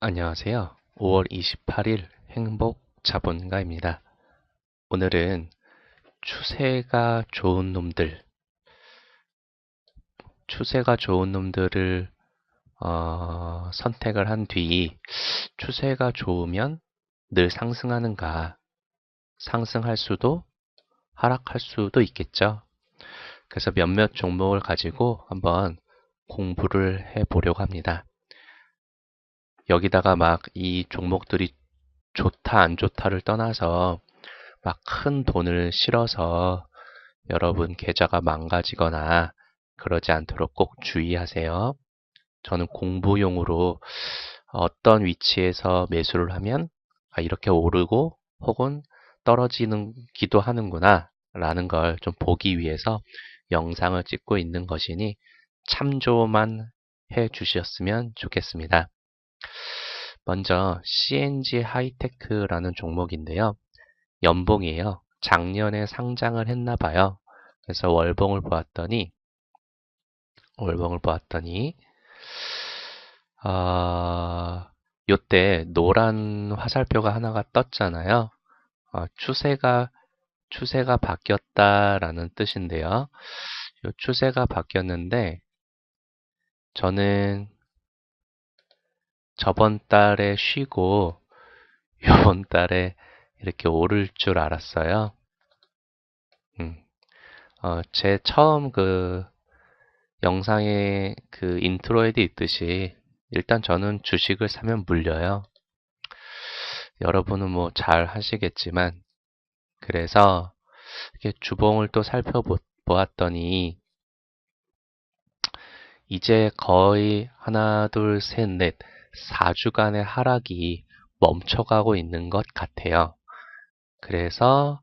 안녕하세요. 5월 28일 행복 자본가입니다. 오늘은 추세가 좋은 놈들, 추세가 좋은 놈들을 어, 선택을 한 뒤 추세가 좋으면 늘 상승하는가, 상승할 수도 하락할 수도 있겠죠. 그래서 몇몇 종목을 가지고 한번 공부를 해 보려고 합니다. 여기다가 막 이 종목들이 좋다 안 좋다를 떠나서 막 큰 돈을 실어서 여러분 계좌가 망가지거나 그러지 않도록 꼭 주의하세요. 저는 공부용으로 어떤 위치에서 매수를 하면 아, 이렇게 오르고 혹은 떨어지는 기도 하는구나 라는 걸 좀 보기 위해서 영상을 찍고 있는 것이니 참조만 해 주셨으면 좋겠습니다. 먼저 CNG 하이테크라는 종목인데요. 연봉이에요. 작년에 상장을 했나 봐요. 그래서 월봉을 보았더니 월봉을 보았더니 아, 요때 노란 화살표가 하나가 떴잖아요. 어, 추세가 추세가 바뀌었다라는 뜻인데요. 요 추세가 바뀌었는데 저는 저번 달에 쉬고 이번 달에 이렇게 오를 줄 알았어요. 음, 어, 제 처음 그 영상에 그 인트로에도 있듯이 일단 저는 주식을 사면 물려요. 여러분은 뭐 잘 하시겠지만 그래서 이렇게 주봉을 또 살펴보았더니 이제 거의 하나, 둘, 셋, 넷, 4주간의 하락이 멈춰가고 있는 것 같아요. 그래서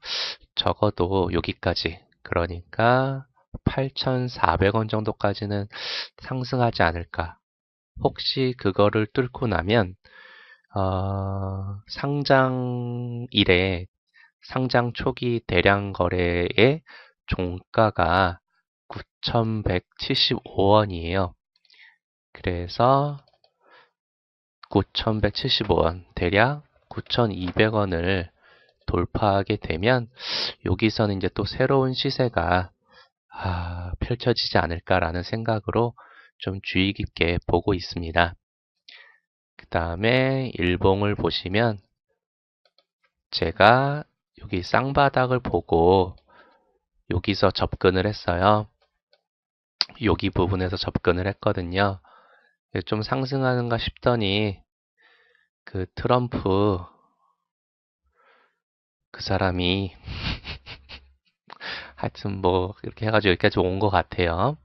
적어도 여기까지 그러니까 8,400원 정도까지는 상승하지 않을까. 혹시 그거를 뚫고 나면 어, 상장 일에 상장 초기 대량 거래의 종가가 9,175원이에요. 그래서 9,175원, 대략 9,200원을 돌파하게 되면 여기서는 이제 또 새로운 시세가 아, 펼쳐지지 않을까라는 생각으로 좀 주의 깊게 보고 있습니다. 그 다음에 일봉을 보시면 제가 여기 쌍바닥을 보고 여기서 접근을 했어요. 여기 부분에서 접근을 했거든요. 좀 상승하는가 싶더니 그 트럼프 그 사람이 하여튼 뭐 이렇게 해가지고 여기까지 온 것 같아요.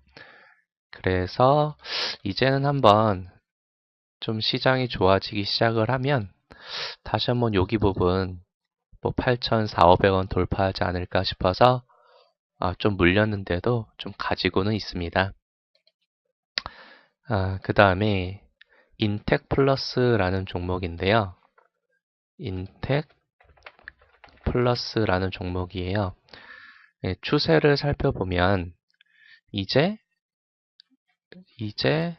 그래서 이제는 한번 좀 시장이 좋아지기 시작을 하면 다시 한번 여기 부분 뭐 8,400원 돌파하지 않을까 싶어서 아, 좀 물렸는데도 좀 가지고는 있습니다. 아, 그 다음에 인텍 플러스라는 종목인데요. 인텍 플러스라는 종목이에요. 네, 추세를 살펴보면 이제 이제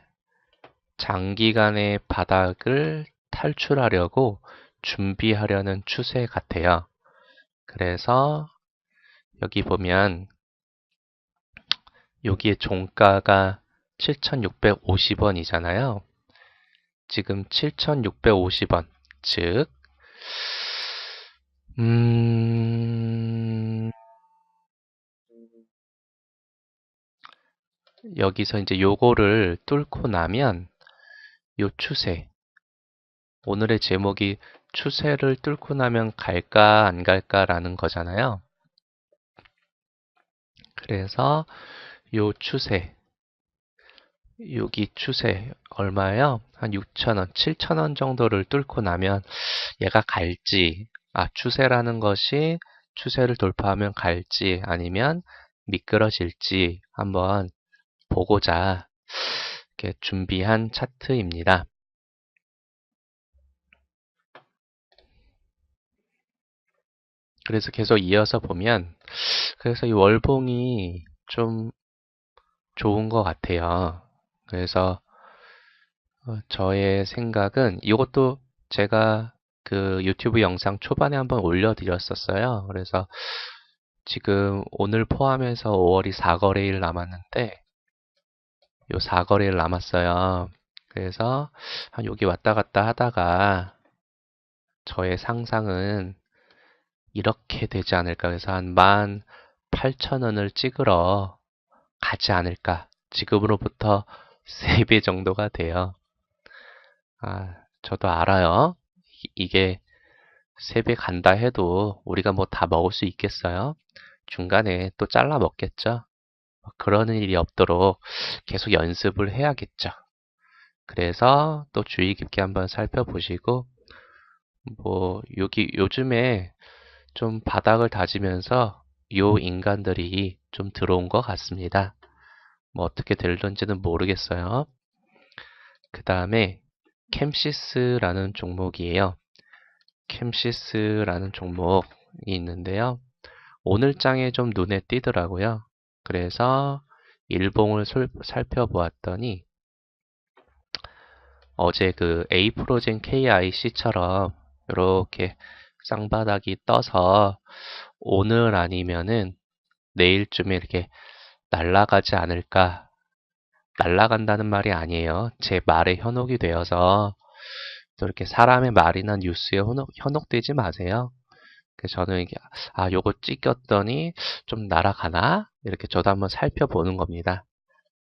장기간의 바닥을 탈출하려고 준비하려는 추세 같아요. 그래서 여기 보면 여기에 종가가 7,650원이잖아요. 지금 7,650원, 즉, 음, 여기서 이제 요거를 뚫고 나면 요 추세, 오늘의 제목이 추세를 뚫고 나면 갈까 안 갈까라는 거잖아요. 그래서 요 추세, 여기 추세 얼마예요? 한 6,000원, 7,000원 정도를 뚫고 나면 얘가 갈지, 아, 추세라는 것이 추세를 돌파하면 갈지 아니면 미끄러질지 한번 보고자 이렇게 준비한 차트입니다. 그래서 계속 이어서 보면 그래서 이 월봉이 좀 좋은 것 같아요. 그래서 어, 저의 생각은 이것도 제가 그 유튜브 영상 초반에 한번 올려드렸었어요. 그래서 지금 오늘 포함해서 5월이 4거래일 남았는데 요 4거래일 남았어요. 그래서 한 여기 왔다 갔다 하다가 저의 상상은 이렇게 되지 않을까. 그래서 한 18,000원을 찍으러 가지 않을까. 지금으로부터 3배 정도가 돼요. 아, 저도 알아요. 이- 이게 3배 간다 해도 우리가 뭐 다 먹을 수 있겠어요? 중간에 또 잘라 먹겠죠? 뭐 그러는 일이 없도록 계속 연습을 해야겠죠. 그래서 또 주의 깊게 한번 살펴보시고, 뭐, 여기 요즘에 좀 바닥을 다지면서 요 인간들이 좀 들어온 것 같습니다. 뭐 어떻게 될런지는 모르겠어요. 그 다음에 캠시스라는 종목이에요. 캠시스라는 종목이 있는데요. 오늘 장에 좀 눈에 띄더라고요. 그래서 일봉을 솔- 살펴보았더니 어제 그 에이프로젠 KIC처럼 이렇게 쌍바닥이 떠서 오늘 아니면은 내일쯤에 이렇게 날아가지 않을까. 날아간다는 말이 아니에요. 제 말에 현혹이 되어서 또 이렇게 사람의 말이나 뉴스에 현혹, 현혹되지 마세요. 그래서 저는 이게 아 요거 찍었더니 좀 날아가나 이렇게 저도 한번 살펴보는 겁니다.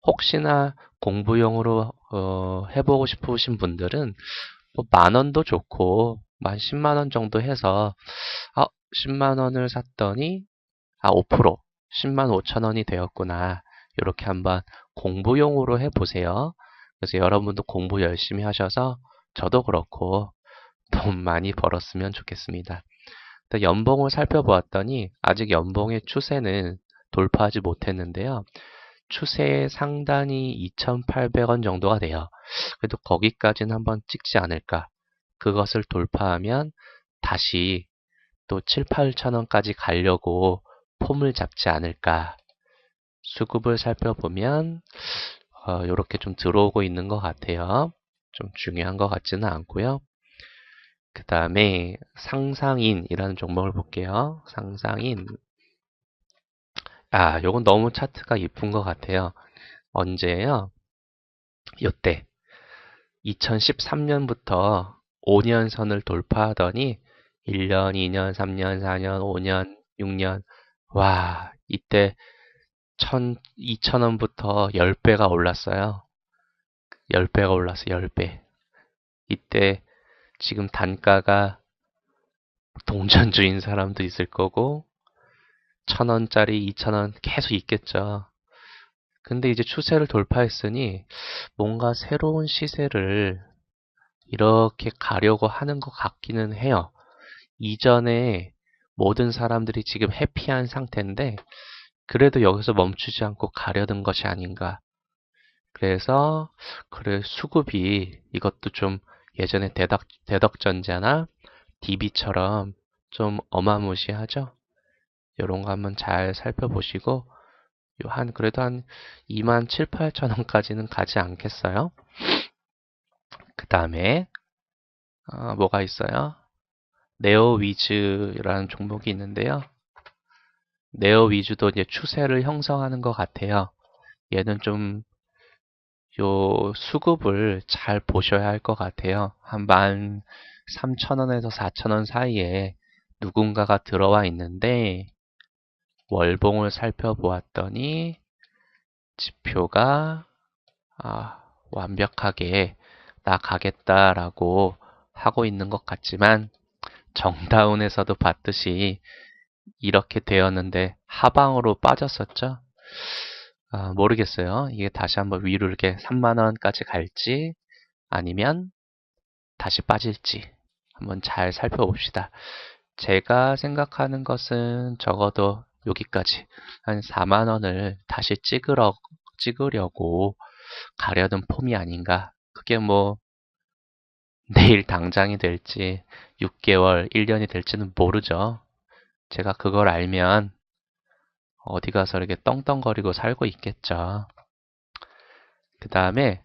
혹시나 공부용으로 어, 해보고 싶으신 분들은 뭐 만 원도 좋고 만 10만 원 정도 해서 아 10만 원을 샀더니 아 5% 10만 5천 원이 되었구나 이렇게 한번 공부용으로 해보세요. 그래서 여러분도 공부 열심히 하셔서 저도 그렇고 돈 많이 벌었으면 좋겠습니다. 연봉을 살펴보았더니 아직 연봉의 추세는 돌파하지 못했는데요. 추세의 상단이 2,800원 정도가 돼요. 그래도 거기까지는 한번 찍지 않을까. 그것을 돌파하면 다시 또 7, 8천 원까지 가려고 폼을 잡지 않을까. 수급을 살펴보면 어, 이렇게 좀 들어오고 있는 것 같아요. 좀 중요한 것 같지는 않고요. 그 다음에 상상인이라는 종목을 볼게요. 상상인. 아, 요건 너무 차트가 이쁜 것 같아요. 언제예요? 요때 2013년부터 5년 선을 돌파하더니 1년, 2년, 3년, 4년, 5년, 6년 와, 이때 1 2,000원부터 10배가 올랐어요. 10배가 올랐어요. 10배. 이때 지금 단가가 동전 주인 사람도 있을 거고 1,000원짜리, 2,000원 계속 있겠죠. 근데 이제 추세를 돌파했으니 뭔가 새로운 시세를 이렇게 가려고 하는 것 같기는 해요. 이전에 모든 사람들이 지금 해피한 상태인데 그래도 여기서 멈추지 않고 가려던 것이 아닌가. 그래서 그래 수급이 이것도 좀 예전에 대덕, 대덕전자나 DB처럼 좀 어마무시하죠. 이런 거 한번 잘 살펴보시고 요한 그래도 한 2만 7, 8천 원까지는 가지 않겠어요? 그 다음에 어, 뭐가 있어요? 네오위즈라는 종목이 있는데요. 네오위즈도 이제 추세를 형성하는 것 같아요. 얘는 좀 요 수급을 잘 보셔야 할 것 같아요. 한만 3천원에서 4천원 사이에 누군가가 들어와 있는데 월봉을 살펴보았더니 지표가 아, 완벽하게 나 가겠다라고 하고 있는 것 같지만 정다운에서도 봤듯이 이렇게 되었는데 하방으로 빠졌었죠. 아, 모르겠어요. 이게 다시 한번 위로 이렇게 3만원까지 갈지 아니면 다시 빠질지 한번 잘 살펴봅시다. 제가 생각하는 것은 적어도 여기까지 한 4만원을 다시 찍으러, 찍으려고 가려던 폼이 아닌가. 그게 뭐 내일 당장이 될지 6개월, 1년이 될지는 모르죠. 제가 그걸 알면 어디 가서 이렇게 떵떵거리고 살고 있겠죠. 그 다음에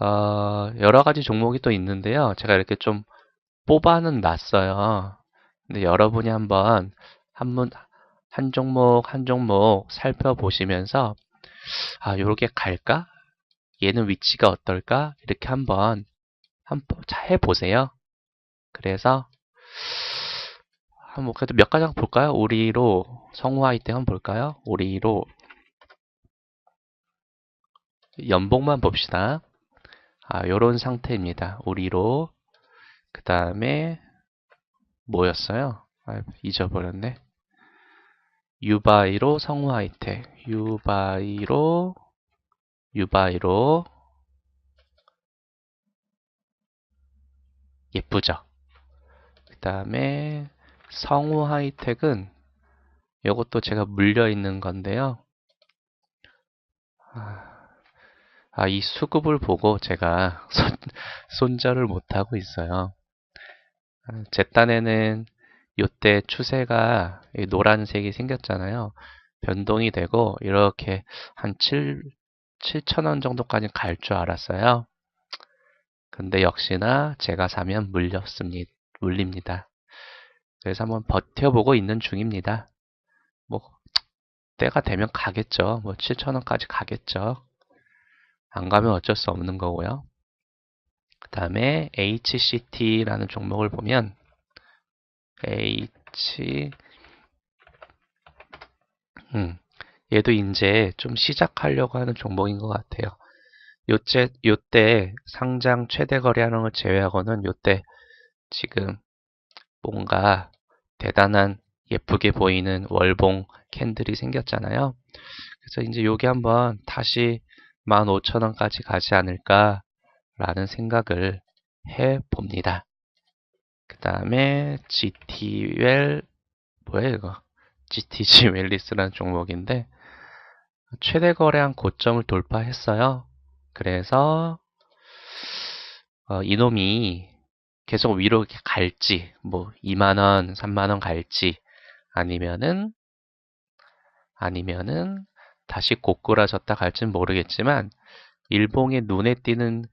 어, 여러 가지 종목이 또 있는데요. 제가 이렇게 좀 뽑아는 놨어요. 근데 여러분이 한번 한번 한 종목 한 종목 살펴보시면서 아, 요렇게 갈까? 얘는 위치가 어떨까? 이렇게 한번 한번 해보세요. 그래서 한번 그래도 몇 가지 한번 볼까요? 오리로 성우아이템 한번 볼까요? 오리로 연봉만 봅시다. 아, 요런 상태입니다. 오리로 그 다음에 뭐였어요? 아, 잊어버렸네. 유바이로 성우 하이텍 유바이로 유바이로 예쁘죠? 그 다음에 성우 하이텍은 이것도 제가 물려 있는 건데요. 아, 이 수급을 보고 제가 손, 손절을 못하고 있어요. 아, 제 딴에는 이때 추세가 노란색이 생겼잖아요. 변동이 되고 이렇게 한 7, 7천원 정도까지 갈 줄 알았어요. 근데 역시나 제가 사면 물렸습니다. 물립니다. 그래서 한번 버텨보고 있는 중입니다. 뭐 때가 되면 가겠죠. 뭐 7천원까지 가겠죠. 안 가면 어쩔 수 없는 거고요. 그 다음에 HCT라는 종목을 보면 H 음, 얘도 이제 좀 시작하려고 하는 종목인 것 같아요. 요때, 요때 상장 최대 거래하는 걸 제외하고는 요때 지금 뭔가 대단한 예쁘게 보이는 월봉 캔들이 생겼잖아요. 그래서 이제 요게 한번 다시 15,000원까지 가지 않을까 라는 생각을 해 봅니다. 그 다음에 GT웰 뭐야 이거 GTG 웰리스라는 종목인데 최대 거래한 고점을 돌파했어요. 그래서 어, 이놈이 계속 위로 갈지 뭐 2만원, 3만원 갈지 아니면은 아니면은 다시 고꾸라졌다 갈지는 모르겠지만 일봉의 눈에 띄는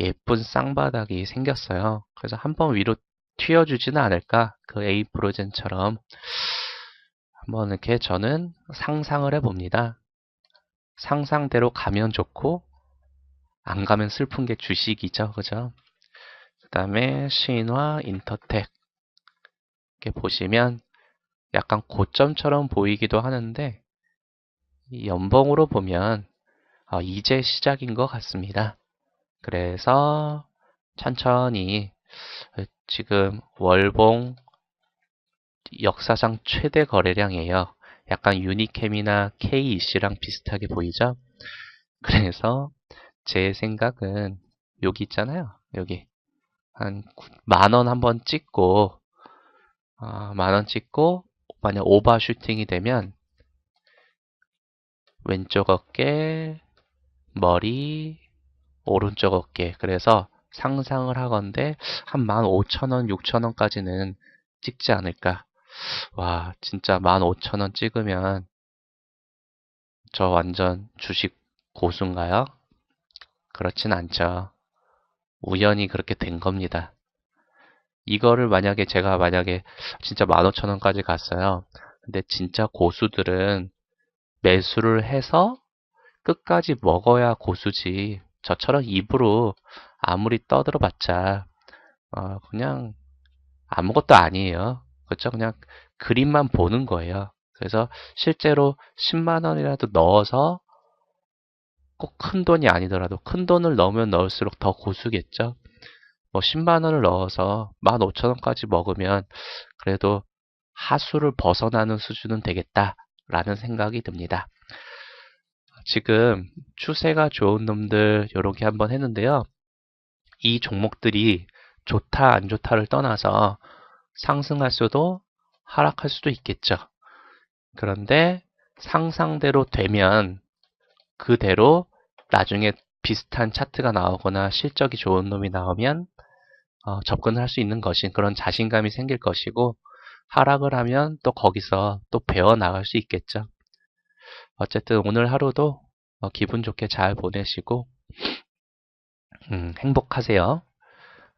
예쁜 쌍바닥이 생겼어요. 그래서 한번 위로 튀어주지는 않을까 그 A 프로젠처럼 한번 이렇게 저는 상상을 해봅니다. 상상대로 가면 좋고 안 가면 슬픈 게 주식이죠. 그죠? 그 다음에 신화 인터텍 이렇게 보시면 약간 고점처럼 보이기도 하는데 연봉으로 보면 어, 이제 시작인 것 같습니다. 그래서 천천히 지금 월봉 역사상 최대 거래량이에요. 약간 유니캠이나 KEC랑 비슷하게 보이죠? 그래서 제 생각은 여기 있잖아요. 여기 한 만원 한번 찍고 어, 만원 찍고 만약 오버슈팅이 되면 왼쪽 어깨, 머리, 오른쪽 어깨. 그래서 상상을 하건데 한 15,000원, 6,000원까지는 찍지 않을까. 와, 진짜 15,000원 찍으면 저 완전 주식 고수인가요? 그렇진 않죠. 우연히 그렇게 된 겁니다. 이거를 만약에 제가 만약에 진짜 15,000원까지 갔어요. 근데 진짜 고수들은 매수를 해서 끝까지 먹어야 고수지. 저처럼 입으로 아무리 떠들어봤자 어, 그냥 아무것도 아니에요. 그렇죠? 그냥 그림만 보는 거예요. 그래서 실제로 10만 원이라도 넣어서 꼭 큰 돈이 아니더라도 큰 돈을 넣으면 넣을수록 더 고수겠죠. 뭐 10만 원을 넣어서 15,000원까지 먹으면 그래도 하수를 벗어나는 수준은 되겠다라는 생각이 듭니다. 지금 추세가 좋은 놈들 이렇게 한번 했는데요. 이 종목들이 좋다 안 좋다를 떠나서 상승할 수도 하락할 수도 있겠죠. 그런데 상상대로 되면 그대로 나중에 비슷한 차트가 나오거나 실적이 좋은 놈이 나오면 어, 접근을 할 수 있는 것인 그런 자신감이 생길 것이고 하락을 하면 또 거기서 또 배워 나갈 수 있겠죠. 어쨌든 오늘 하루도 어, 기분 좋게 잘 보내시고 음, 행복하세요.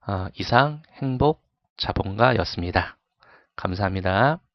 어, 이상 행복 자본가였습니다. 감사합니다.